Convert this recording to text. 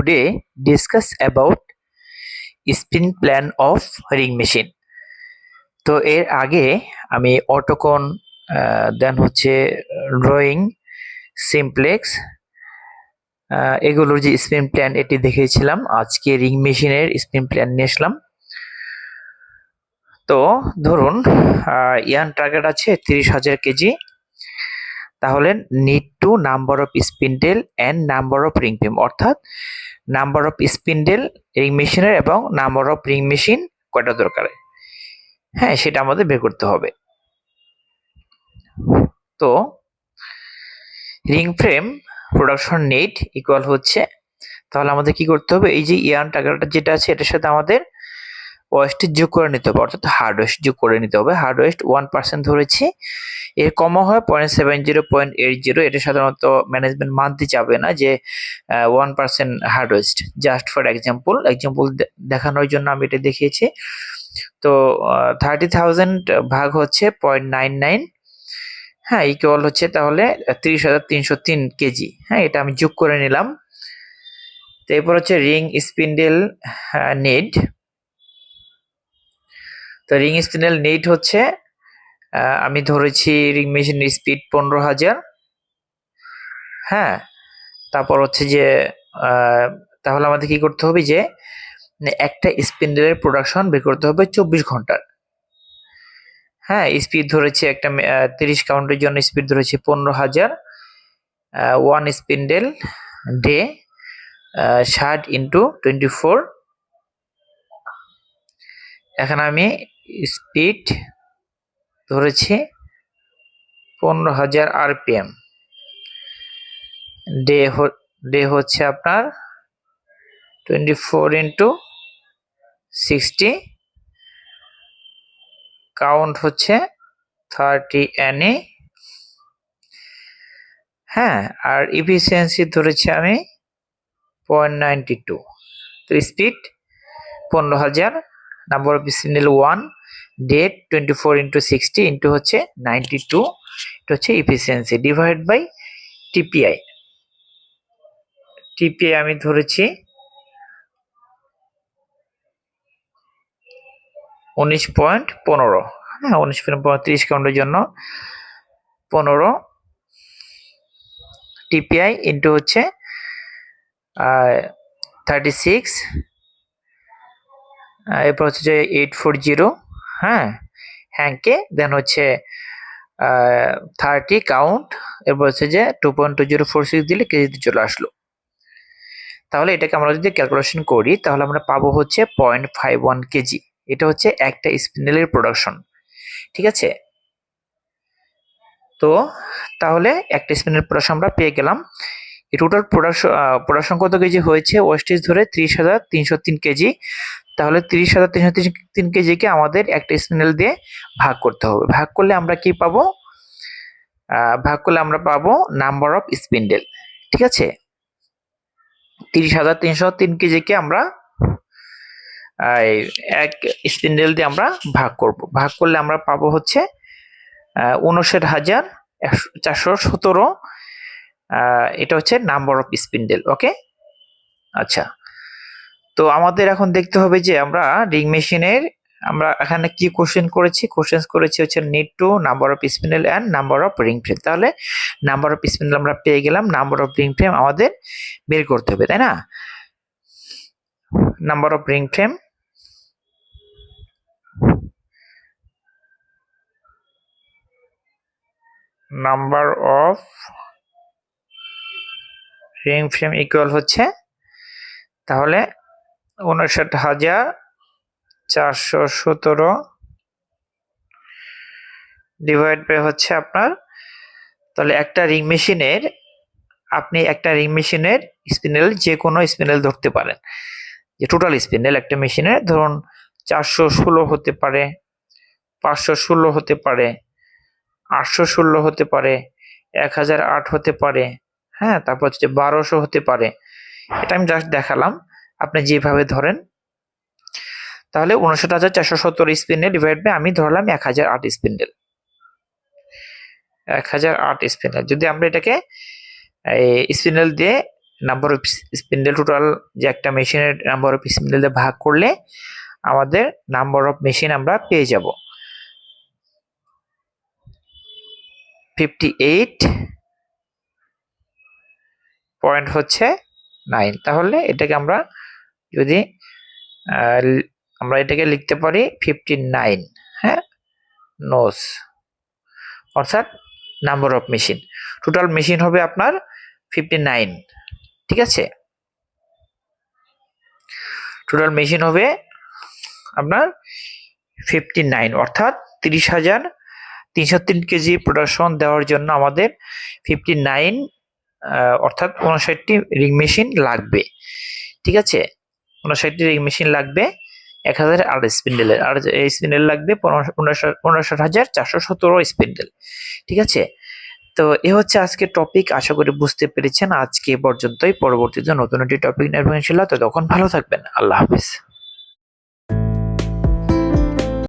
today discuss about spin plan of ring machine. তো এর আগে আমি অটোকন দেন হচ্ছে ড্রয়িং সিমপ্লেক্স এগুলোর যে স্পিন প্ল্যান এটি দেখিয়েছিলাম, আজকে রিং মেশিনের স্পিন প্ল্যান নিয়ে আসলাম। তো ধরুন ইয়ান টার্গেট আছে তিরিশ হাজার কেজি তাহলে need to number of spindle and number of ring frame অর্থাৎ নাম্বার অফ স্পিন্ডেল রিং মেশিনের এবং নাম্বার অফ রিং মেশিন কয়টা দরকার? হ্যাঁ সেটা আমাদের বের করতে হবে। তো ring frame production net equal হচ্ছে, তাহলে আমাদের কি করতে হবে? এই যে ইয়ান টাকাটা যেটা আছে, এটার সাথে আমাদের ওয়েস্ট যোগ করে নিতে হবে, অর্থাৎ হার্ড ওয়েস্ট যোগ করে নিতে হবে। হার্ড ওয়েস্ট ওয়ান পার্সেন্ট ধরেছি এর কমও হয় point seven zero point eight zero এটা সাধারণত ম্যানেজমেন্ট মানতে যাবে না যে one percent hard waste just for example example দেখানোর জন্য আমি এটা দেখিয়েছি। তো থার্টি থাউজেন্ড ভাগ হচ্ছে পয়েন্ট নাইন নাইন হ্যাঁ ইকুয়াল হচ্ছে তাহলে তিরিশ হাজার তিনশো তিন কেজি হ্যাঁ এটা আমি যোগ করে নিলাম। তো এরপর হচ্ছে রিং স্পিন্ডেল নেড তো রিং স্পিন্ডেল নেট হচ্ছে আমি ধরেছি রিং মেশিনের স্পিড পনেরো হাজার। হ্যাঁ তারপর হচ্ছে যে তাহলে আমাদের কি করতে হবে যে, একটা স্পিন্ডেলের প্রোডাকশন বের করতে হবে চব্বিশ ঘণ্টার। হ্যাঁ স্পিড ধরেছে একটা তিরিশ কাউন্টের জন্য স্পিড ধরেছে পনেরো হাজার। ওয়ান স্পিন্ডেল ডে ষাট ইন্টু টোয়েন্টি ফোর এখানে আমি স্পিড ধরেছি পনেরো হাজার আরপিএম। ডে ডে হচ্ছে আপনার twenty four into sixty count হচ্ছে থার্টি এনএ হ্যাঁ আর ইফিসিয়েন্সি ধরেছি আমি পয়েন্ট নাইনটি টু স্পিড পনেরো হাজার number of spindle one date twenty four into sixty into হচ্ছে নাইনটি টু এটা হচ্ছে efficiency divide by TPI TPI আমি ধরেছি উনিশ পয়েন্ট পনেরো। হ্যাঁ উনিশ পয়েন্ট পঁয়ত্রিশ কাউন্টের জন্য পনেরো টিপিআই ইন্টু হচ্ছে থার্টি সিক্স এরপর হচ্ছে এইট ফোর জিরো হ্যাঁ হ্যাংকে দেন হচ্ছে থার্টি কাউন্ট এরপর হচ্ছে যে two point two zero four six দিলে কেজিতে চলে আসলো। তাহলে এটাকে আমরা যদি ক্যালকুলেশন করি, তাহলে আমরা পাবো হচ্ছে পয়েন্ট ফাইভ ওয়ান কেজি। এটা হচ্ছে একটা স্পিনেলের প্রোডাকশন ঠিক আছে? তো, তাহলে একটা স্পিনের প্রোডাকশন আমরা পেয়ে গেলাম। টোটাল প্রোডাকশন প্রোডাকশন কত কেজি হয়েছে? ওয়েস্টেজ ধরে ত্রিশ হাজার তিনশো তিন কেজি। তাহলে তিরিশ হাজার তিনশো তিন কেজিকে আমাদের একটা স্পিনেল দিয়ে ভাগ করতে হবে। ভাগ করলে আমরা কি পাবো? ভাগ করলে আমরা পাবো নাম্বার অফ স্পিন্ডেল ঠিক আছে? তিরিশ হাজার তিনশো তিন কেজিকে আমরা এক স্পিন্ডেল দিয়ে আমরা ভাগ করব। ভাগ করলে আমরা পাবো হচ্ছে উনষাট হাজার চারশো সতেরো এটা হচ্ছে নাম্বার অফ স্পিন্ডেল ওকে আচ্ছা। তো আমাদের এখন দেখতে হবে যে আমরা রিং মেশিনের আমরা এখানে কি কোশ্চেন করেছি? কোশ্চেন করেছি হচ্ছে need to number of spindle and number of ring frame তাহলে নাম্বার অফ স্পিনেল আমরা পেয়ে গেলাম নাম্বার অফ রিং ফ্রেম আমাদের বের করতে হবে, তাই না? Number of ring frame number of ring frame equal হচ্ছে, তাহলে উনষাট হাজার চারশো সতেরো ডিভাইড বাই হচ্ছে আপনার, তাহলে একটা রিং মেশিনের আপনি একটা রিং মেশিনের স্পিনেল যে কোনো স্পিনেল ধরতে পারেন। যে টোটাল স্পিনেল একটা মেশিনের ধরুন চারশো ষোলো হতে পারে, পাঁচশো ষোলো হতে পারে, আটশো ষোলো হতে পারে, এক হাজার আট হতে পারে হ্যাঁ তারপর হচ্ছে বারোশো হতে পারে। এটা আমি জাস্ট দেখালাম। আপনি যেভাবে ধরেন, তাহলে উনষাট হাজার চারশো সত্তর স্পিন্ডেল ডিভাইড বাই আমি ধরলাম এক হাজার আট স্পিন্ডেল এক হাজার আট স্পিন্ডেল যদি আমরা এটাকে স্পিন্ডেল দিয়ে নাম্বার অফ স্পিন্ডেল টোটাল যে একটা মেশিনের নাম্বার অফ স্পিন্ডেল দিয়ে ভাগ করলে আমাদের নাম্বার অফ মেশিন আমরা পেয়ে যাব। ফিফটি এইট পয়েন্ট হচ্ছে নাইন তাহলে এটাকে আমরা যদি আমরা এটাকে লিখতে পারি ফিফটি নাইন হ্যাঁ? নোস অর্থাৎ number of machine total machine হবে আপনার ফিফটি নাইন ঠিক আছে? টোটাল মেশিন হবে আপনার ফিফটি নাইন অর্থাৎ তিরিশ হাজার তিনশো তিন কেজি প্রোডাকশন দেওয়ার জন্য আমাদের ফিফটি নাইন অর্থাৎ উনষাটটি রিং মেশিন লাগবে, ঠিক আছে? উনষাটটি এই মেশিন লাগবে, এক হাজার আর স্পিন্ডেলের, আর এই স্পিন্ডেল লাগবে উনষাট হাজার চারশো সতেরো স্পিন্ডেল, ঠিক আছে? তো এ হচ্ছে আজকে টপিক আশা করি বুঝতে পেরেছেন। আজকে পর্যন্তই, পরবর্তীতে নতুন একটি টপিক নির্ভরশীল তো তখন ভালো থাকবেন। আল্লাহ হাফিজ।